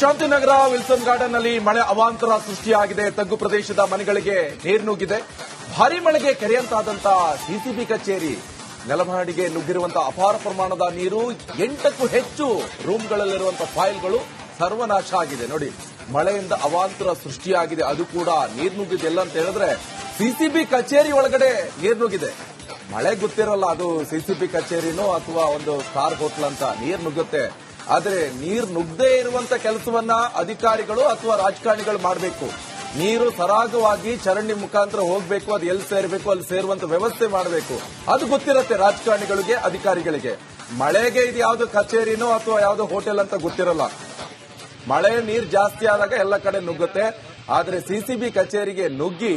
Shantinagar Wilson ಗಾರ್ಡನ್ನಲ್ಲಿ ಮಳೆ ಅವಾಂತರ ಸೃಷ್ಟಿಯಾಗಿದೆ. ತಗ್ಗು ಪ್ರದೇಶದ ಮನೆಗಳಿಗೆ ನೀರು ನುಗ್ಗಿದೆ. ಭಾರಿ ಮಳೆಗೆ ಕೆರೆಯಂತಾದಂತಹ ಸಿಸಿಬಿ ಕಚೇರಿ. ನೆಲಮಹಡಿಗೆ ನುಗ್ಗಿರುವಂತಹ ಅಪಾರ ಪ್ರಮಾಣದ ನೀರು, ಎಂಟಕ್ಕೂ ಹೆಚ್ಚು ರೂಮ್ಗಳಲ್ಲಿರುವಂತಹ ಫೈಲ್ಗಳು ಸರ್ವನಾಶ ಆಗಿದೆ. ನೋಡಿ, ಮಳೆಯಿಂದ ಅವಾಂತರ ಸೃಷ್ಟಿಯಾಗಿದೆ. ಅದು ಕೂಡ ನೀರು ನುಗ್ಗಿದೆ ಎಲ್ಲ ಅಂತ ಹೇಳಿದ್ರೆ ಸಿಸಿಬಿ ಕಚೇರಿ ಒಳಗಡೆ ನೀರು ನುಗ್ಗಿದೆ. ಮಳೆ ಗೊತ್ತಿರಲ್ಲ ಅದು ಸಿಸಿಬಿ ಕಚೇರಿನೋ ಅಥವಾ ಒಂದು ಸ್ಟಾರ್ ಹೋಟ್ಲ್ ಅಂತ ನೀರು ನುಗ್ಗುತ್ತೆ. ಆದ್ರೆ ನೀರು ನುಗ್ಗದೇ ಇರುವಂತ ಕೆಲಸವನ್ನ ಅಧಿಕಾರಿಗಳು ಅಥವಾ ರಾಜಕಾರಣಿಗಳು ಮಾಡಬೇಕು. ನೀರು ಸರಾಗವಾಗಿ ಚರಂಡಿ ಮುಖಾಂತರ ಹೋಗಬೇಕು, ಅದು ಎಲ್ಲಿ ಸೇರಬೇಕು, ಅಲ್ಲಿ ಸೇರುವಂತ ವ್ಯವಸ್ಥೆ ಮಾಡಬೇಕು. ಅದು ಗೊತ್ತಿರತ್ತೆ ರಾಜಕಾರಣಿಗಳಿಗೆ, ಅಧಿಕಾರಿಗಳಿಗೆ. ಮಳೆಗೆ ಇದು ಯಾವ್ದು ಕಚೇರಿನೋ ಅಥವಾ ಯಾವ್ದು ಹೋಟೆಲ್ ಅಂತ ಗೊತ್ತಿರಲ್ಲ. ಮಳೆ, ನೀರು ಜಾಸ್ತಿ ಆದಾಗ ಎಲ್ಲ ಕಡೆ ನುಗ್ಗುತ್ತೆ. ಆದರೆ ಸಿಸಿಬಿ ಕಚೇರಿಗೆ ನುಗ್ಗಿ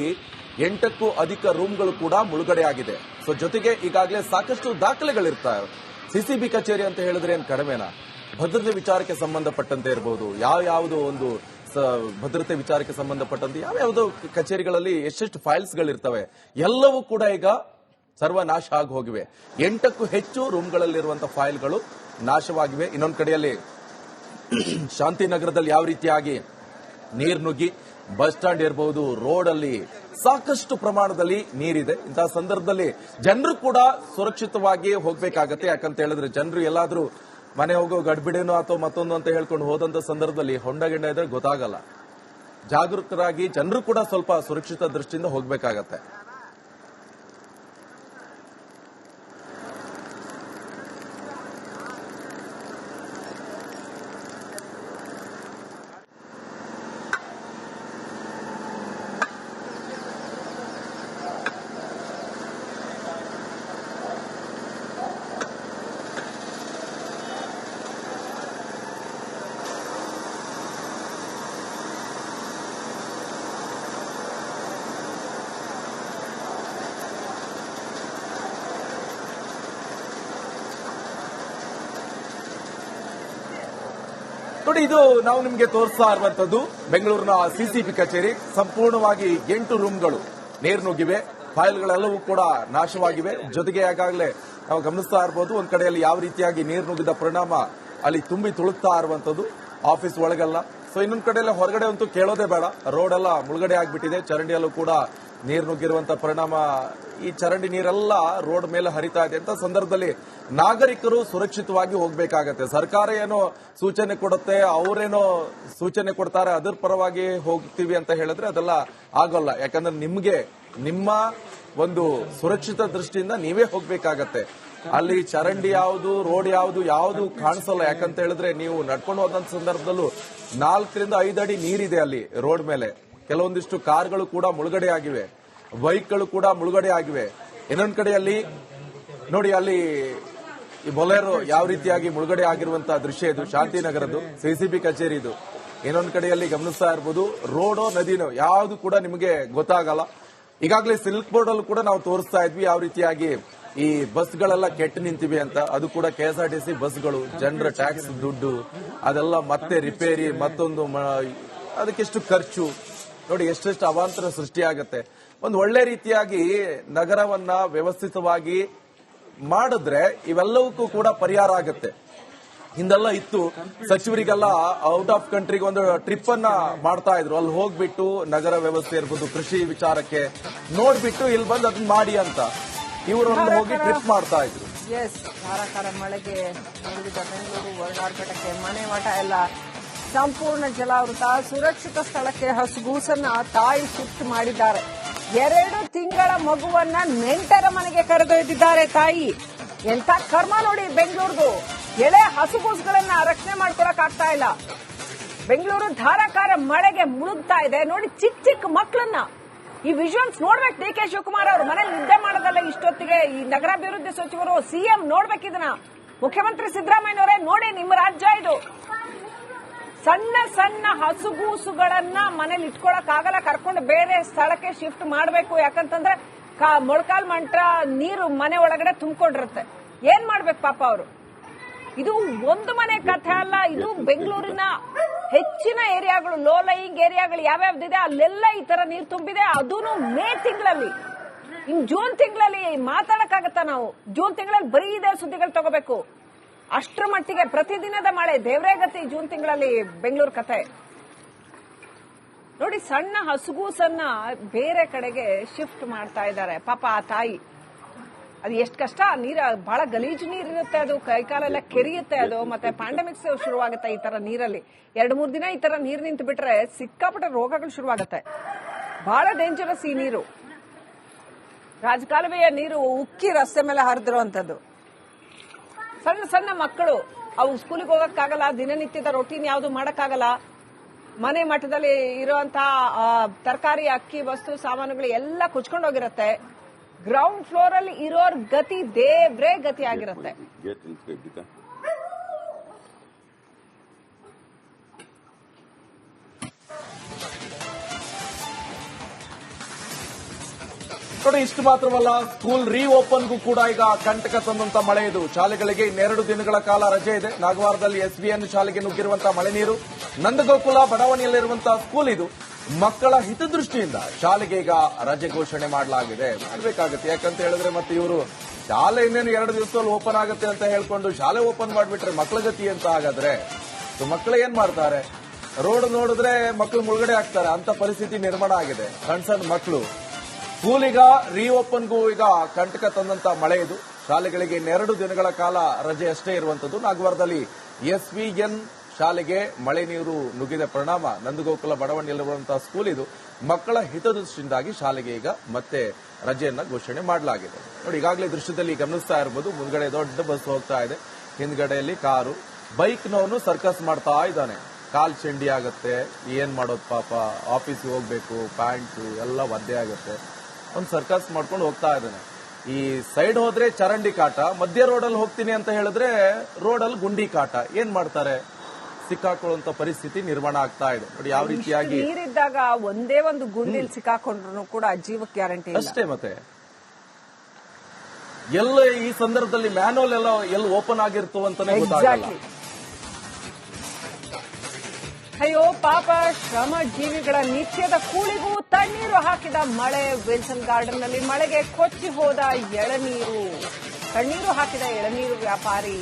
ಎಂಟಕ್ಕೂ ಅಧಿಕ ರೂಮ್ಗಳು ಕೂಡ ಮುಳುಗಡೆ ಆಗಿದೆ. ಸೊ ಜೊತೆಗೆ ಈಗಾಗಲೇ ಸಾಕಷ್ಟು ದಾಖಲೆಗಳಿರ್ತಾವೆ ಸಿಸಿಬಿ ಕಚೇರಿ ಅಂತ ಹೇಳಿದ್ರೆ ಏನು ಕಡಿಮೆನಾ? ಭದ್ರತೆ ವಿಚಾರಕ್ಕೆ ಸಂಬಂಧಪಟ್ಟಂತೆ ಇರಬಹುದು ಯಾವ ಯಾವುದು ಒಂದು ಭದ್ರತೆ ವಿಚಾರಕ್ಕೆ ಸಂಬಂಧಪಟ್ಟಂತೆ ಯಾವ ಯಾವುದೋ ಕಚೇರಿಗಳಲ್ಲಿ ಎಷ್ಟೆಷ್ಟು ಫೈಲ್ಸ್ಗಳಿರ್ತವೆ. ಎಲ್ಲವೂ ಕೂಡ ಈಗ ಸರ್ವನಾಶ ಆಗಿ ಹೋಗಿವೆ. ಎಂಟಕ್ಕೂ ಹೆಚ್ಚು ರೂಮ್ಗಳಲ್ಲಿರುವಂತಹ ಫೈಲ್ಗಳು ನಾಶವಾಗಿವೆ. ಇನ್ನೊಂದು ಕಡೆಯಲ್ಲಿ ಶಾಂತಿನಗರದಲ್ಲಿ ಯಾವ ರೀತಿಯಾಗಿ ನೀರು ನುಗ್ಗಿ ಬಸ್ ಸ್ಟ್ಯಾಂಡ್ ಇರಬಹುದು ರೋಡ್ ಅಲ್ಲಿ ಸಾಕಷ್ಟು ಪ್ರಮಾಣದಲ್ಲಿ ನೀರಿದೆ. ಇಂತಹ ಸಂದರ್ಭದಲ್ಲಿ ಜನರು ಕೂಡ ಸುರಕ್ಷಿತವಾಗಿ ಹೋಗ್ಬೇಕಾಗತ್ತೆ. ಯಾಕಂತ ಹೇಳಿದ್ರೆ ಜನರು ಎಲ್ಲಾದ್ರೂ ಮನೆ ಹೋಗೋ ಗಡ್ಬಿಡೇನೋ ಅಥವಾ ಮತ್ತೊಂದು ಅಂತ ಹೇಳ್ಕೊಂಡು ಹೋದಂತ ಸಂದರ್ಭದಲ್ಲಿ ಹೊಂಡ ಗಿಂಡ ಇದ್ರೆ ಗೊತ್ತಾಗಲ್ಲ. ಜಾಗೃತರಾಗಿ ಜನರು ಕೂಡ ಸ್ವಲ್ಪ ಸುರಕ್ಷಿತ ದೃಷ್ಟಿಯಿಂದ ಹೋಗ್ಬೇಕಾಗತ್ತೆ. ನೋಡಿ, ಇದು ನಾವು ನಿಮಗೆ ತೋರಿಸ್ತಾ ಇರುವಂತದ್ದು ಬೆಂಗಳೂರಿನ ಸಿಸಿಬಿ ಕಚೇರಿ. ಸಂಪೂರ್ಣವಾಗಿ ಎಂಟು ರೂಮ್ಗಳು ನೀರು ನುಗ್ಗಿವೆ ಫೈಲ್ಗಳೆಲ್ಲವೂ ಕೂಡ ನಾಶವಾಗಿವೆ. ಜೊತೆಗೆ ಈಗಾಗಲೇ ನಾವು ಗಮನಿಸ್ತಾ ಇರಬಹುದು ಒಂದ್ ಕಡೆಯಲ್ಲಿ ಯಾವ ರೀತಿಯಾಗಿ ನೀರು ನುಗ್ಗಿದ ಪರಿಣಾಮ ಅಲ್ಲಿ ತುಂಬಿ ತುಳುಕ್ತಾ ಇರುವಂತದ್ದು ಆಫೀಸ್ ಒಳಗೆಲ್ಲ. ಸೊ ಇನ್ನೊಂದ್ ಕಡೆಯಲ್ಲಿ ಹೊರಗಡೆ ಅಂತೂ ಕೇಳೋದೇ ಬೇಡ. ರೋಡ್ ಎಲ್ಲ ಮುಳುಗಡೆ ಆಗ್ಬಿಟ್ಟಿದೆ. ಚರಂಡಿಯಲ್ಲೂ ಕೂಡ ನೀರು ನುಗ್ಗಿರುವಂತಹ ಪರಿಣಾಮ ಈ ಚರಂಡಿ ನೀರೆಲ್ಲ ರೋಡ್ ಮೇಲೆ ಹರಿತಾ ಇದೆ ಅಂತ ಸಂದರ್ಭದಲ್ಲಿ ನಾಗರಿಕರು ಸುರಕ್ಷಿತವಾಗಿ ಹೋಗ್ಬೇಕಾಗತ್ತೆ. ಸರ್ಕಾರ ಏನೋ ಸೂಚನೆ ಕೊಡುತ್ತೆ, ಅವರೇನೋ ಸೂಚನೆ ಕೊಡ್ತಾರೆ, ಅದರ ಪರವಾಗಿ ಹೋಗ್ತೀವಿ ಅಂತ ಹೇಳಿದ್ರೆ ಅದೆಲ್ಲ ಆಗೋಲ್ಲ. ಯಾಕಂದ್ರೆ ನಿಮ್ಗೆ, ನಿಮ್ಮ ಒಂದು ಸುರಕ್ಷಿತ ದೃಷ್ಟಿಯಿಂದ ನೀವೇ ಹೋಗ್ಬೇಕಾಗತ್ತೆ. ಅಲ್ಲಿ ಚರಂಡಿ ಯಾವುದು, ರೋಡ್ ಯಾವುದು ಯಾವುದು ಕಾಣಿಸಲ್ಲ. ಯಾಕಂತ ಹೇಳಿದ್ರೆ ನೀವು ನಡ್ಕೊಂಡು ಹೋದಂತ ಸಂದರ್ಭದಲ್ಲೂ ನಾಲ್ಕರಿಂದ ಐದು ಅಡಿ ನೀರಿದೆ ಅಲ್ಲಿ ರೋಡ್ ಮೇಲೆ. ಕೆಲವೊಂದಿಷ್ಟು ಕಾರ್ಗಳು ಕೂಡ ಮುಳುಗಡೆ ಆಗಿವೆ. ಬೈಕ್ಗಳು ಕೂಡ ಮುಳುಗಡೆ ಆಗಿವೆ. ಇನ್ನೊಂದು ಕಡೆಯಲ್ಲಿ ನೋಡಿ, ಅಲ್ಲಿ ಈ ಬೊಲೆರೋ ಯಾವ ರೀತಿಯಾಗಿ ಮುಳುಗಡೆ ಆಗಿರುವಂತಹ ದೃಶ್ಯ ಇದು? ಶಾಂತಿನಗರದ್ದು ಸಿಸಿಬಿ ಕಚೇರಿ ಇದು. ಇನ್ನೊಂದು ಕಡೆಯಲ್ಲಿ ಗಮನಿಸ್ತಾ ಇರ್ಬೋದು, ರೋಡೋ ನದಿನೋ, ಯಾವುದು ಕೂಡ ನಿಮಗೆ ಗೊತ್ತಾಗಲ್ಲ. ಈಗಾಗಲೇ ಸಿಲ್ಕ್ ಬೋರ್ಡ್ ಅಲ್ಲೂ ಕೂಡ ನಾವು ತೋರಿಸ್ತಾ ಇದ್ವಿ ಯಾವ ರೀತಿಯಾಗಿ ಈ ಬಸ್ಗಳೆಲ್ಲ ಕೆಟ್ಟು ನಿಂತಿವೆ ಅಂತ. ಅದು ಕೂಡ ಕೆಎಸ್ಆರ್ಟಿಸಿ ಬಸ್ಗಳು, ಜನರ ಟ್ಯಾಕ್ಸ್ ದುಡ್ಡು, ಅದೆಲ್ಲ ಮತ್ತೆ ರಿಪೇರಿ, ಮತ್ತೊಂದು ಅದಕ್ಕೆಷ್ಟು ಖರ್ಚು. ನೋಡಿ ಎಷ್ಟೆಷ್ಟು ಅವಾಂತರ ಸೃಷ್ಟಿಯಾಗತ್ತೆ. ಒಂದು ಒಳ್ಳೆ ರೀತಿಯಾಗಿ ನಗರವನ್ನ ವ್ಯವಸ್ಥಿತವಾಗಿ ಮಾಡಿದ್ರೆ ಇವೆಲ್ಲವಕ್ಕೂ ಕೂಡ ಪರಿಹಾರ ಆಗತ್ತೆ. ಹಿಂದೆಲ್ಲ ಇತ್ತು. ಸಚಿವರಿಗೆಲ್ಲ ಔಟ್ ಆಫ್ ಕಂಟ್ರಿಗೆ ಒಂದು ಟ್ರಿಪ್ ಅನ್ನ ಮಾಡ್ತಾ ಇದ್ರು. ಅಲ್ಲಿ ಹೋಗ್ಬಿಟ್ಟು ನಗರ ವ್ಯವಸ್ಥೆ ಇರ್ಬೋದು ಕೃಷಿ ವಿಚಾರಕ್ಕೆ ನೋಡ್ಬಿಟ್ಟು ಇಲ್ಲಿ ಬಂದು ಅದನ್ನ ಮಾಡಿ ಅಂತ. ಇವರು ಹೋಗಿ ಟ್ರಿಪ್ ಮಾಡ್ತಾ ಇದ್ರು. ಎಸ್ ಧಾರಾಕಾರ ಮಳೆಗೆ ಬೆಂಗಳೂರು ಮನೆ ಮಠ ಎಲ್ಲ ಸಂಪೂರ್ಣ ಜಲಾವೃತ ಸುರಕ್ಷಿತ ಸ್ಥಳಕ್ಕೆ ಹಸುಗೂಸನ್ನ ತಾಯಿ ಶಿಫ್ಟ್ ಮಾಡಿದ್ದಾರೆ. ಎರಡು ತಿಂಗಳ ಮಗುವನ್ನ ನೆಂಟರ ಮನೆಗೆ ಕರೆದೊಯ್ದಿದ್ದಾರೆ ತಾಯಿ. ಎಂತ ಕರ್ಮ ನೋಡಿ ಬೆಂಗಳೂರ್ದು. ಎಳೆ ಹಸುಗೂಸುಗಳನ್ನ ರಕ್ಷಣೆ ಮಾಡ್ಕೊಳಕ್ ಆಗ್ತಾ ಇಲ್ಲ. ಬೆಂಗಳೂರು ಧಾರಾಕಾರ ಮಳೆಗೆ ಮುಳುಗ್ತಾ ಇದೆ. ನೋಡಿ ಚಿಕ್ಕ ಚಿಕ್ಕ ಮಕ್ಕಳನ್ನ ಈ ವಿಜುವಲ್ಸ್ ನೋಡ್ಬೇಕು ಡಿ ಕೆ ಶಿವಕುಮಾರ್ ಅವರು. ಮನೇಲಿ ನಿದ್ದೆ ಮಾಡೋದಲ್ಲ ಇಷ್ಟೊತ್ತಿಗೆ. ಈ ನಗರಾಭಿವೃದ್ಧಿ ಸಚಿವರು ಸಿಎಂ ನೋಡ್ಬೇಕಿದ್ನ ಮುಖ್ಯಮಂತ್ರಿ ಸಿದ್ದರಾಮಯ್ಯನವರೇ, ನೋಡಿ ನಿಮ್ಮ ರಾಜ್ಯ ಇದು. ಸಣ್ಣ ಸಣ್ಣ ಹಸುಗೂಸುಗಳನ್ನ ಮನೇಲಿ ಇಟ್ಕೊಳಕ್ ಆಗಲ್ಲ ಕರ್ಕೊಂಡು ಬೇರೆ ಸ್ಥಳಕ್ಕೆ ಶಿಫ್ಟ್ ಮಾಡಬೇಕು. ಯಾಕಂತಂದ್ರೆ ಮೊಳಕಾಲ್ ಮಂಟ್ರ ನೀರು ಮನೆ ಒಳಗಡೆ ತುಂಬಿಕೊಂಡಿರುತ್ತೆ. ಏನ್ ಮಾಡ್ಬೇಕು ಪಾಪ ಅವರು? ಇದು ಒಂದು ಮನೆ ಕಥೆ ಅಲ್ಲ, ಇದು ಬೆಂಗಳೂರಿನ ಹೆಚ್ಚಿನ ಏರಿಯಾಗಳು ಲೋ ಲೈಯಿಂಗ್ ಏರಿಯಾಗಳು ಯಾವ್ಯಾವ್ದಿದೆ, ಅಲ್ಲೆಲ್ಲ ಈ ತರ ನೀರು ತುಂಬಿದೆ. ಅದೂ ಮೇ ತಿಂಗಳಲ್ಲಿ. ಇನ್ ಜೂನ್ ತಿಂಗಳಲ್ಲಿ ಮಾತಾಡಕ್ಕಾಗತ್ತಾ ನಾವು? ಜೂನ್ ತಿಂಗಳಲ್ಲಿ ಬರೀ ಇದೆ ಸುದ್ದಿಗಳು ತಗೋಬೇಕು. ಅಷ್ಟರ ಮಟ್ಟಿಗೆ ಪ್ರತಿದಿನದ ಮಳೆ. ದೇವರೇ ಗತಿ ಜೂನ್ ತಿಂಗಳಲ್ಲಿ ಬೆಂಗಳೂರು ಕತೆ. ನೋಡಿ, ಸಣ್ಣ ಹಸುಗೂಸನ್ನ ಬೇರೆ ಕಡೆಗೆ ಶಿಫ್ಟ್ ಮಾಡ್ತಾ ಇದ್ದಾರೆ. ಪಾಪ ಆ ತಾಯಿ. ಅದು ಎಷ್ಟು ಕಷ್ಟ. ನೀರ, ಬಹಳ ಗಲೀಜು ನೀರಿರುತ್ತೆ ಅದು. ಕೈಕಾಲೆಲ್ಲ ಕೆರಿಯುತ್ತೆ ಅದು. ಮತ್ತೆ ಪ್ಯಾಂಡಮಿಕ್ಸ್ ಶುರುವಾಗುತ್ತೆ ಈ ತರ ನೀರಲ್ಲಿ. ಎರಡು, ಮೂರು ದಿನ ಈ ತರ ನೀರು ನಿಂತು ಬಿಟ್ರೆ ಸಿಕ್ಕಾಪಟ್ಟೆ ರೋಗಗಳು ಶುರುವಾಗುತ್ತೆ. ಬಹಳ ಡೇಂಜರಸ್ ಈ ನೀರು. ರಾಜಕಾಲುವೆಯ ನೀರು ಉಕ್ಕಿ ರಸ್ತೆ ಮೇಲೆ ಹರಿದಿರುವಂತದ್ದು. ಸಣ್ಣ ಸಣ್ಣ ಮಕ್ಕಳು ಅವು ಸ್ಕೂಲಿಗೆ ಹೋಗಕ್ಕಾಗಲ್ಲ, ದಿನನಿತ್ಯದ ರೊಟೀನ್ ಯಾವುದು ಮಾಡಕ್ಕಾಗಲ್ಲ. ಮನೆ ಮಟ್ಟದಲ್ಲಿ ಇರುವಂತಹ ತರಕಾರಿ, ಅಕ್ಕಿ, ವಸ್ತು, ಸಾಮಾನುಗಳು ಎಲ್ಲ ಕುಚ್ಕೊಂಡೋಗಿರುತ್ತೆ ಗ್ರೌಂಡ್ ಫ್ಲೋರ್ ಅಲ್ಲಿ ಇರೋರ್ ಗತಿ ದೇವ್ರೇ ಗತಿ ಆಗಿರತ್ತೆ. ನೋಡಿ ಇಷ್ಟು ಮಾತ್ರವಲ್ಲ ಸ್ಕೂಲ್ ರೀ ಓಪನ್ಗೂ ಕೂಡ ಈಗ ಕಂಟಕ ತಂದಂತ ಮಳೆ ಇದು. ಶಾಲೆಗಳಿಗೆ ಇನ್ನೆರಡು ದಿನಗಳ ಕಾಲ ರಜೆ ಇದೆ. ನಾಗವಾರದಲ್ಲಿ ಎಸ್ಬಿಎನ್ ಶಾಲೆಗೆ ನುಗ್ಗಿರುವಂತಹ ಮಳೆ ನೀರು. ನಂದಗೋಕುಲ ಬಡಾವಣೆಯಲ್ಲಿರುವಂತಹ ಸ್ಕೂಲ್ ಇದು. ಮಕ್ಕಳ ಹಿತದೃಷ್ಟಿಯಿಂದ ಶಾಲೆಗೆ ಈಗ ರಜೆ ಘೋಷಣೆ ಮಾಡಲಾಗಿದೆ. ಮಾಡಬೇಕಾಗುತ್ತೆ. ಯಾಕಂತ ಹೇಳಿದ್ರೆ ಮತ್ತೆ ಇವರು ಶಾಲೆ ಇನ್ನೇನು ಎರಡು ದಿವಸದಲ್ಲಿ ಓಪನ್ ಆಗುತ್ತೆ ಅಂತ ಹೇಳ್ಕೊಂಡು ಶಾಲೆ ಓಪನ್ ಮಾಡಿಬಿಟ್ರೆ ಮಕ್ಕಳ ಗತಿ ಅಂತ ಹಾಗಾದ್ರೆ? ಸೊ ಮಕ್ಕಳು ಏನ್ ಮಾಡ್ತಾರೆ? ರೋಡ್ ನೋಡಿದ್ರೆ ಮಕ್ಕಳು ಮುಳುಗಡೆ ಆಗ್ತಾರೆ. ಅಂತ ಪರಿಸ್ಥಿತಿ ನಿರ್ಮಾಣ ಆಗಿದೆ. ಸಣ್ಣ ಸಣ್ಣ ಮಕ್ಕಳು ಸ್ಕೂಲಿಗ ರೀಓಪನ್ಗೂ ಈಗ ಕಂಟಕ ತಂದಂತ ಮಳೆ ಇದು. ಶಾಲೆಗಳಿಗೆ ಇನ್ನೆರಡು ದಿನಗಳ ಕಾಲ ರಜೆ ಅಷ್ಟೇ ಇರುವಂತದ್ದು. ನಾಗವಾರದಲ್ಲಿ ಎಸ್ವಿಎನ್ ಶಾಲೆಗೆ ಮಳೆ ನೀರು ನುಗ್ಗಿದ ಪರಿಣಾಮ. ನಂದಗೋಕುಲ ಬಡವಣೆಯಲ್ಲಿರುವಂತಹ ಸ್ಕೂಲ್ ಇದು ಮಕ್ಕಳ ಹಿತದೃಷ್ಟಿಯಿಂದಾಗಿ ಶಾಲೆಗೆ ಈಗ ಮತ್ತೆ ರಜೆಯನ್ನ ಘೋಷಣೆ ಮಾಡಲಾಗಿದೆ. ನೋಡಿ, ಈಗಾಗಲೇ ದೃಶ್ಯದಲ್ಲಿ ಗಮನಿಸ್ತಾ ಇರಬಹುದು ಮುಂದ್ಗಡೆ ದೊಡ್ಡ ಬಸ್ ಹೋಗ್ತಾ ಇದೆ. ಹಿಂದ್ಗಡೆಯಲ್ಲಿ ಕಾರು ಬೈಕ್ನವನು ಸರ್ಕಸ್ ಮಾಡ್ತಾ ಇದ್ದಾನೆ. ಕಾಲ್ ಚಂಡಿ ಆಗತ್ತೆ, ಏನ್ ಮಾಡೋದು ಪಾಪ ಆಫೀಸ್ಗೆ ಹೋಗ್ಬೇಕು ಪ್ಯಾಂಟು ಎಲ್ಲ ಒದ್ದೆ ಆಗುತ್ತೆ. ಅವ್ನು ಸರ್ಕಸ್ ಮಾಡ್ಕೊಂಡು ಹೋಗ್ತಾ ಇದ್ದಾನೆ. ಈ ಸೈಡ್ ಹೋದ್ರೆ ಚರಂಡಿ ಕಾಟ ಮಧ್ಯ ರೋಡಲ್ಲಿ ಹೋಗ್ತೀನಿ ಅಂತ ಹೇಳಿದ್ರೆ ರೋಡಲ್ಲಿ ಗುಂಡಿ ಕಾಟ. ಏನ್ ಮಾಡ್ತಾರೆ? ಸಿಕ್ಕಾಕೊಳ್ಳುವಂತ ಪರಿಸ್ಥಿತಿ ನಿರ್ಮಾಣ ಆಗ್ತಾ ಇದೆ. ನೋಡಿ ಯಾವ ರೀತಿಯಾಗಿ ನೀರಿದ್ದಾಗ ಒಂದೇ ಒಂದು ಗುಂಡಿಲ್ ಸಿಕ್ಕಾಕೊಂಡ್ರು ಕೂಡ ಜೀವಕ್ಕೆ ಗ್ಯಾರಂಟಿ ಅಷ್ಟೇ ಮತ್ತೆ. ಎಲ್ಲ ಈ ಸಂದರ್ಭದಲ್ಲಿ ಮ್ಯಾನುವಲ್ ಎಲ್ಲ ಎಲ್ಲಿ ಓಪನ್ ಆಗಿರ್ತೋ ಅಂತಾನೆ ಗೊತ್ತಾಗಲ್ಲ. ಅಯ್ಯೋ, ಪಾಪ ಶ್ರಮ ಜೀವಿಗಳ ನಿತ್ಯದ ಕೂಳಿಗೂ ತಣ್ಣೀರು ಹಾಕಿದ ಮಳೆ. ವಿಲ್ಸನ್ ಗಾರ್ಡನ್ನಲ್ಲಿ ಮಳೆಗೆ ಕೊಚ್ಚಿ ಹೋದ ಎಳನೀರು. ತಣ್ಣೀರು ಹಾಕಿದ ಎಳನೀರು ವ್ಯಾಪಾರಿ.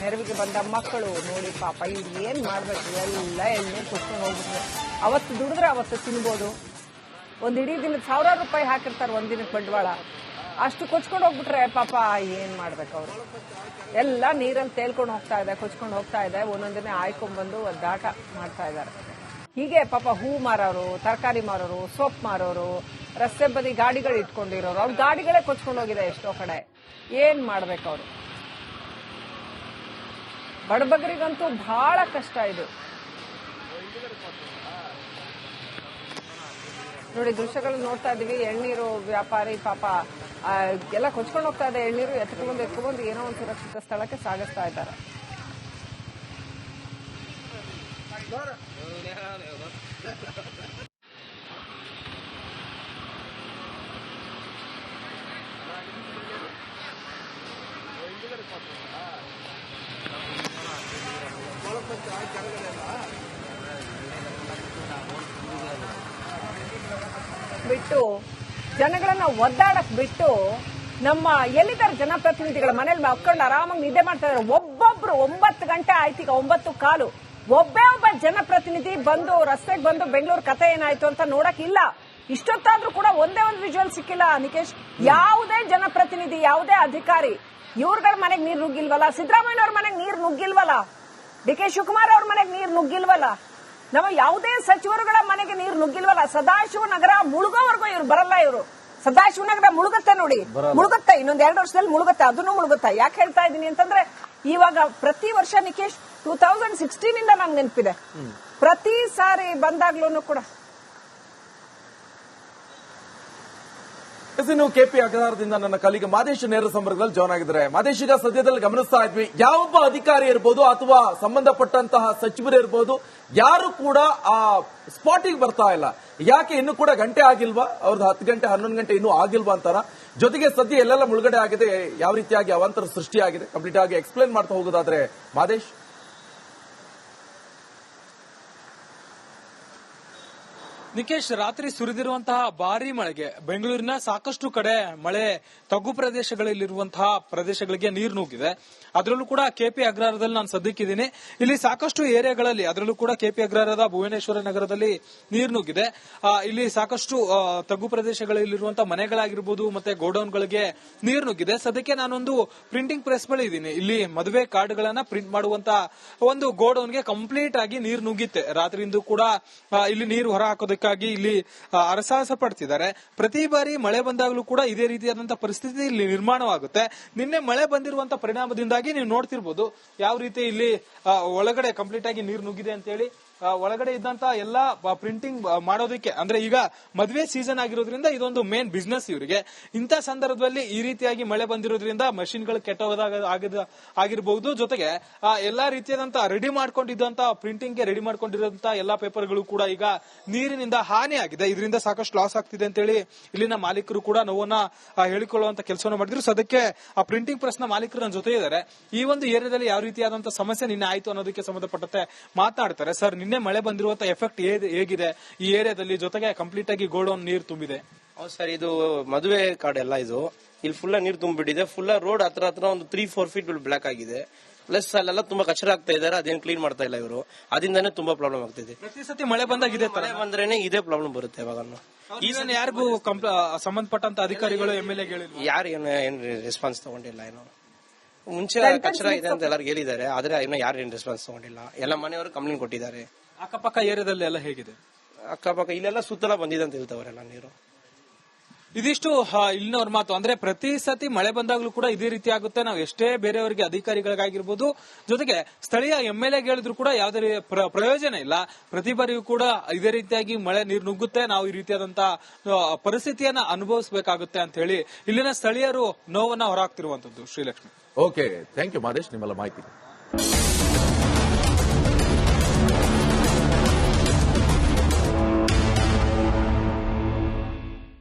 ನೆರವಿಗೆ ಬಂದ ಮಕ್ಕಳು, ನೋಡಿ ಪಾಪ, ಇವ್ರು ಏನ್ ಮಾಡ್ಬೇಕು? ಎಲ್ಲ ಎಣ್ಣೆ ಕೊಚ್ಕೊಂಡು ಹೋಗ್ಬಿಟ್ರೆ. ಅವತ್ತು ದುಡಿದ್ರೆ ಅವತ್ತು ತಿನ್ಬೋದು. ಒಂದ್ ಇಡೀ ದಿನದ ಸಾವಿರಾರು ರೂಪಾಯಿ ಹಾಕಿರ್ತಾರೆ ಒಂದಿನಕ್ಕೆ ಬಂಡವಾಳ. ಅಷ್ಟು ಕೊಚ್ಕೊಂಡು ಹೋಗ್ಬಿಟ್ರೆ ಪಾಪ ಏನ್ ಮಾಡ್ಬೇಕು ಅವರು? ಎಲ್ಲ ನೀರಲ್ಲಿ ತೇಲ್ಕೊಂಡು ಹೋಗ್ತಾ ಇದೆ, ಕೊಚ್ಕೊಂಡು ಹೋಗ್ತಾ ಇದೆ. ಒಂದೊಂದನ್ನೇ ಆಯ್ಕೊಂಡ್ಬಂದು ಒದ್ದಾಟ ಮಾಡ್ತಾ ಇದ್ದಾರೆ. ಹೀಗೆ ಪಾಪ ಹೂ ಮಾರೋರು, ತರಕಾರಿ ಮಾರೋರು, ಸೋಪ್ ಮಾರೋರು, ರಸ್ತೆ ಬದಿ ಗಾಡಿಗಳು ಇಟ್ಕೊಂಡಿರೋರು, ಅವ್ರ ಗಾಡಿಗಳೇ ಕೊಚ್ಕೊಂಡು ಹೋಗಿದೆ ಎಷ್ಟೋ ಕಡೆ. ಏನ್ ಮಾಡ್ಬೇಕು ಅವರು? ಬಡಬಗರಿಗಂತೂ ಬಹಳ ಕಷ್ಟ ಇದು. ನೋಡಿ ದೃಶ್ಯಗಳು ನೋಡ್ತಾ ಇದೀವಿ ಎಳ್ನೀರು ವ್ಯಾಪಾರಿ ಪಾಪ ಎಲ್ಲ ಕೊಚ್ಕೊಂಡು ಹೋಗ್ತಾ ಇದೆ ಎಳ್ನೀರು ಎತ್ಕೊಂಡು ಎತ್ಕೊಂಡು ಏನೋ ಒಂದು ಸುರಕ್ಷಿತ ಸ್ಥಳಕ್ಕೆ ಸಾಗಿಸ್ತಾ ಇದ್ದಾರೆ. ಬಿಟ್ಟು ಜನಗಳನ್ನ ಒದ್ದಾಡಕ್ ಬಿಟ್ಟು ನಮ್ಮ ಎಲ್ಲಿದ್ದಾರೆ ಜನಪ್ರತಿನಿಧಿಗಳ ಮನೇಲಿ ಮಕ್ಕಳು ಆರಾಮಾಗಿ ನಿದ್ದೆ ಮಾಡ್ತಾ ಇದ್ದಾರೆ. ಒಬ್ಬೊಬ್ರು ಒಂಬತ್ತು ಗಂಟೆ ಆಯ್ತು ಈಗ ಒಂಬತ್ತು ಕಾಲು. ಒಬ್ಬೇ ಒಬ್ಬ ಜನಪ್ರತಿನಿಧಿ ಬಂದು ರಸ್ತೆಗೆ ಬಂದು ಬೆಂಗಳೂರು ಕತೆ ಏನಾಯ್ತು ಅಂತ ನೋಡಕ್ ಇಲ್ಲ. ಇಷ್ಟೊತ್ತಾದ್ರೂ ಕೂಡ ಒಂದೇ ಒಂದು ವಿಜುವಲ್ ಸಿಕ್ಕಿಲ್ಲ, ನಿಕೇಶ್. ಯಾವುದೇ ಜನಪ್ರತಿನಿಧಿ, ಯಾವುದೇ ಅಧಿಕಾರಿ, ಇವ್ರಗಳ ಮನೆಗೆ ನೀರು ನುಗ್ಗಿಲ್ವಲ್ಲ? ಸಿದ್ದರಾಮಯ್ಯನವ್ರ ಮನೆಗೆ ನೀರು ನುಗ್ಗಿಲ್ವಲ್ಲ? ಡಿ ಕೆ ಶಿವಕುಮಾರ್ ಅವ್ರ ಮನೆಗೆ ನೀರು ನುಗ್ಗಿಲ್ವಲ್ಲ? ನಮ್ಮ ಯಾವುದೇ ಸಚಿವರುಗಳ ಮನೆಗೆ ನೀರು ನುಗ್ಗಿಲ್ವಲ್ಲ ಸದಾಶಿವ ನಗರ ಮುಳುಗೋವರೆಗೂ ಇವ್ರು ಬರಲ್ಲ ಇವರು. ಸದಾಶಿವ ನಗರ ಮುಳುಗತ್ತೆ ನೋಡಿ. ಮುಳುಗತ್ತೆ ಇನ್ನೊಂದ್ ಎರಡು ವರ್ಷದಲ್ಲಿ ಮುಳುಗತ್ತೆ ಅದನ್ನು ಮುಳುಗತ್ತೆ. ಯಾಕೆ ಹೇಳ್ತಾ ಇದೀನಿ ಅಂತಂದ್ರೆ ಇವಾಗ ಪ್ರತಿ ವರ್ಷ ನಿಕೇಶ್ ಟೂ ತೌಸಂಡ್ ಸಿಕ್ಸ್ಟೀನ್ ಇಂದ ನಂಗೆ ನೆನಪಿದೆ. ಪ್ರತಿ ಸಾರಿ ಬಂದಾಗ್ಲೂ ಕೂಡ ಇನ್ನು ಕೆಪಿ ಅಗ್ರಹಾರದಿಂದ ನನ್ನ ಕಲಿಗೆ ಮಾದೇಶ್ ನೇರ ಸಂಪರ್ಕದಲ್ಲಿ ಜಾಯ್ನ್ ಆಗಿದ್ದಾರೆ. ಮಾದೇಶ್ ಈಗ ಸದ್ಯದಲ್ಲಿ ಗಮನಿಸ್ತಾ ಇದ್ವಿ. ಯಾವೊಬ್ಬ ಅಧಿಕಾರಿ ಇರ್ಬೋದು ಅಥವಾ ಸಂಬಂಧಪಟ್ಟಂತಹ ಸಚಿವರು ಇರ್ಬೋದು, ಯಾರು ಕೂಡ ಆ ಸ್ಪಾಟಿಗೆ ಬರ್ತಾ ಇಲ್ಲ. ಯಾಕೆ ಇನ್ನು ಕೂಡ ಗಂಟೆ ಆಗಿಲ್ವಾ? ಅವ್ರದ್ದು ಹತ್ತು ಗಂಟೆ, ಹನ್ನೊಂದು ಗಂಟೆ ಇನ್ನೂ ಆಗಿಲ್ವಾ ಅಂತಾರ ಜೊತೆಗೆ ಸದ್ಯ ಎಲ್ಲೆಲ್ಲ ಮುಳುಗಡೆ ಆಗಿದೆ. ಯಾವ ರೀತಿಯಾಗಿ ಅವಾಂತರ ಸೃಷ್ಟಿಯಾಗಿದೆ? ಕಂಪ್ಲೀಟ್ ಆಗಿ ಎಕ್ಸ್ಪ್ಲೇನ್ ಮಾಡ್ತಾ ಹೋಗೋದಾದ್ರೆ ಮಾದೇಶ್ ನಿಕೇಶ್, ರಾತ್ರಿ ಸುರಿದಿರುವಂತಹ ಭಾರಿ ಮಳೆಗೆ ಬೆಂಗಳೂರಿನ ಸಾಕಷ್ಟು ಕಡೆ ಮಳೆ ತಗ್ಗು ಪ್ರದೇಶಗಳಲ್ಲಿರುವಂತಹ ಪ್ರದೇಶಗಳಿಗೆ ನೀರು ನುಗ್ಗಿದೆ. ಅದರಲ್ಲೂ ಕೂಡ ಕೆಪಿ ಅಗ್ರಹಾರದಲ್ಲಿ ನಾನು ಸದ್ಯಕ್ಕಿದ್ದೀನಿ ಇಲ್ಲಿ ಸಾಕಷ್ಟು ಏರಿಯಾಗಳಲ್ಲಿ, ಅದರಲ್ಲೂ ಕೂಡ ಕೆಪಿ ಅಗ್ರಹಾರದ ಭುವನೇಶ್ವರ ನಗರದಲ್ಲಿ ನೀರು ನುಗ್ಗಿದೆ. ಇಲ್ಲಿ ಸಾಕಷ್ಟು ತಗ್ಗು ಪ್ರದೇಶಗಳಲ್ಲಿರುವಂತಹ ಮನೆಗಳಾಗಿರ್ಬೋದು ಮತ್ತೆ ಗೋಡೌನ್ಗಳಿಗೆ ನೀರು ನುಗ್ಗಿದೆ. ಸದ್ಯಕ್ಕೆ ನಾನೊಂದು ಪ್ರಿಂಟಿಂಗ್ ಪ್ರೆಸ್ ಬಳಿ ಇದ್ದೀನಿ. ಇಲ್ಲಿ ಮದುವೆ ಕಾರ್ಡ್ಗಳನ್ನ ಪ್ರಿಂಟ್ ಮಾಡುವಂತ ಒಂದು ಗೋಡೌನ್ಗೆ ಕಂಪ್ಲೀಟ್ ಆಗಿ ನೀರು ನುಗ್ಗಿತ್ತೆ. ರಾತ್ರಿಯಿಂದ ಕೂಡ ಇಲ್ಲಿ ನೀರು ಹೊರ ಹಾಕೋದಕ್ಕಾಗಿ ಇಲ್ಲಿ ಅರಸಾಹಸ ಪಡ್ತಿದ್ದಾರೆ. ಪ್ರತಿ ಬಾರಿ ಮಳೆ ಬಂದಾಗಲೂ ಕೂಡ ಇದೇ ರೀತಿಯಾದಂತಹ ಪರಿಸ್ಥಿತಿ ಇಲ್ಲಿ ನಿರ್ಮಾಣವಾಗುತ್ತೆ. ನಿನ್ನೆ ಮಳೆ ಬಂದಿರುವಂತಹ ಪರಿಣಾಮದಿಂದಾಗಿ ನೀವು ನೋಡ್ತಿರ್ಬೋದು ಯಾವ ರೀತಿ ಇಲ್ಲಿ ಒಳಗಡೆ ಕಂಪ್ಲೀಟ್ ಆಗಿ ನೀರು ನುಗ್ಗಿದೆ ಅಂತೇಳಿ. ಆ, ಒಳಗಡೆ ಇದ್ದಂತ ಎಲ್ಲಾ ಪ್ರಿಂಟಿಂಗ್ ಮಾಡೋದಕ್ಕೆ, ಅಂದ್ರೆ ಈಗ ಮದುವೆ ಸೀಸನ್ ಆಗಿರೋದ್ರಿಂದ ಇದೊಂದು ಮೇನ್ ಬಿಸ್ನೆಸ್ ಇವರಿಗೆ. ಇಂಥ ಸಂದರ್ಭದಲ್ಲಿ ಈ ರೀತಿಯಾಗಿ ಮಳೆ ಬಂದಿರೋದ್ರಿಂದ ಮಷಿನ್ಗಳು ಕೆಟ್ಟೋದಾಗ ಆಗದ ಆಗಿರಬಹುದು ಜೊತೆಗೆ ಎಲ್ಲಾ ರೀತಿಯಾದಂತ ರೆಡಿ ಮಾಡ್ಕೊಂಡಿದ್ದಂತ ಪ್ರಿಂಟಿಂಗ್ಗೆ ರೆಡಿ ಮಾಡ್ಕೊಂಡಿರೋಂತ ಎಲ್ಲಾ ಪೇಪರ್ಗಳು ಕೂಡ ಈಗ ನೀರಿನಿಂದ ಹಾನಿ ಆಗಿದೆ. ಇದರಿಂದ ಸಾಕಷ್ಟು ಲಾಸ್ ಆಗ್ತಿದೆ ಅಂತ ಹೇಳಿ ಇಲ್ಲಿನ ಮಾಲೀಕರು ಕೂಡ ನೋವನ್ನ ಹೇಳಿಕೊಳ್ಳುವಂತ ಕೆಲಸವನ್ನು ಮಾಡಿದ್ರು. ಸದಕ್ಕೆ ಆ ಪ್ರಿಂಟಿಂಗ್ ಪ್ರೆಸ್ನ ಮಾಲೀಕರು ನನ್ನ ಜೊತೆ ಇದ್ದಾರೆ ಈ ಒಂದು ಏರಿಯಾದಲ್ಲಿ ಯಾವ ರೀತಿಯಾದಂತಹ ಸಮಸ್ಯೆ ನಿನ್ನೆ ಆಯ್ತು ಅನ್ನೋದಕ್ಕೆ ಸಂಬಂಧಪಟ್ಟಂತೆ ಮಾತನಾಡ್ತಾರೆ ಸರ್, ನಿನ್ನೆ ಮಳೆ ಬಂದಿರುವಂತ ಎಫೆಕ್ಟ್ ಹೇಗಿದೆ? ಈ ಏರಿಯಾದಲ್ಲಿ ಜೊತೆಗೆ ಕಂಪ್ಲೀಟ್ ಆಗಿ ಗೋಡೌನ್ ನೀರು ತುಂಬಿದೆ. ಹೌದು ಸರ್ ಇದು ಮದುವೆ ಕಾರ್ಡ್ ಎಲ್ಲ ಇದು. ಇಲ್ಲಿ ಫುಲ್ ನೀರು ತುಂಬಿಬಿಟ್ಟಿದೆ. ಫುಲ್ ರೋಡ್ ಹತ್ರ ಹತ್ರ ಒಂದು ತ್ರೀ ಫೋರ್ ಫೀಟ್ ಬ್ಲಾಕ್ ಆಗಿದೆ. ಪ್ಲಸ್ ಅಲ್ಲೆಲ್ಲ ತುಂಬಾ ಕಚರ ಆಗ್ತಾ ಇದಾರೆ ಅದೇನ್ ಕ್ಲೀನ್ ಮಾಡ್ತಾ ಇಲ್ಲ ಇವರು. ಅದರಿಂದಾನೇ ತುಂಬಾ ಪ್ರಾಬ್ಲಮ್ ಆಗ್ತಿದೆ. ಪ್ರತಿ ಸತಿ ಮಳೆ ಬಂದಾಗ ಇದೆ ತರ. ಮಳೆ ಬಂದ್ರೇನೆ ಇದೇ ಪ್ರಾಬ್ಲಮ್ ಬರುತ್ತೆ ಇವಾಗ ಈವನ್ ಯಾರಿಗೂ ಸಂಬಂಧಪಟ್ಟಂತ ಅಧಿಕಾರಿಗಳು ಎಂ ಎಲ್ ಎ ಯಾರು ಏನು ಏನ್ ರೆಸ್ಪಾನ್ಸ್ ತಗೊಂಡಿಲ್ಲ ಏನು. ಮುಂಚೆ ಕಚರ ಇದೆ ಅಂತ ಎಲ್ಲರಿಗೂ ಹೇಳಿದ್ದಾರೆ ಆದ್ರೆ ಇನ್ನು ಯಾರು ಏನ್ ರೆಸ್ಪಾನ್ಸ್ ತಗೊಂಡಿಲ್ಲ. ಎಲ್ಲ ಮನೆಯವರು ಕಂಪ್ಲೇಂಟ್ ಕೊಟ್ಟಿದ್ದಾರೆ. ಅಕ್ಕಪಕ್ಕ ಏರಿಯಾದಲ್ಲಿ ಎಲ್ಲ ಹೇಗಿದೆ? ಅಕ್ಕಪಕ್ಕ ಇಲ್ಲೆಲ್ಲ ಸುತ್ತಲ ಬಂದಿದೆ ಅಂತ ಹೇಳ್ತಾವ್ರೆಲ್ಲ ನೀರು. ಇದಿಷ್ಟು ಇಲ್ಲಿನವ್ರ ಮಾತು. ಅಂದ್ರೆ ಪ್ರತಿ ಸತಿ ಮಳೆ ಬಂದಾಗ್ಲೂ ಕೂಡ ಇದೇ ರೀತಿ ಆಗುತ್ತೆ. ನಾವು ಎಷ್ಟೇ ಬೇರೆಯವರಿಗೆ ಅಧಿಕಾರಿಗಳಿಗಾಗಿರ್ಬೋದು. ಜೊತೆಗೆ ಸ್ಥಳೀಯ ಎಂ ಎಲ್ ಎ ಹೇಳಿದ್ರು ಕೂಡ ಯಾವುದೇ ರೀ- ಪ್ರ- ಪ್ರಯೋಜನ ಇಲ್ಲ. ಪ್ರತಿ ಬಾರಿಯೂ ಕೂಡ ಇದೇ ರೀತಿಯಾಗಿ ಮಳೆ ನೀರು ನುಗ್ಗುತ್ತೆ. ನಾವು ಈ ರೀತಿಯಾದಂತಹ ಪರಿಸ್ಥಿತಿಯನ್ನ ಅನುಭವಿಸಬೇಕಾಗುತ್ತೆ ಅಂತ ಹೇಳಿ ಇಲ್ಲಿನ ಸ್ಥಳೀಯರು ನೋವನ್ನ ಹೊರಹಾಕ್ತಿರುವಂತದ್ದು Srilakshmi. Okay thank you Madesh ನಿಮ್ಮೆಲ್ಲ ಮಾಹಿತಿ.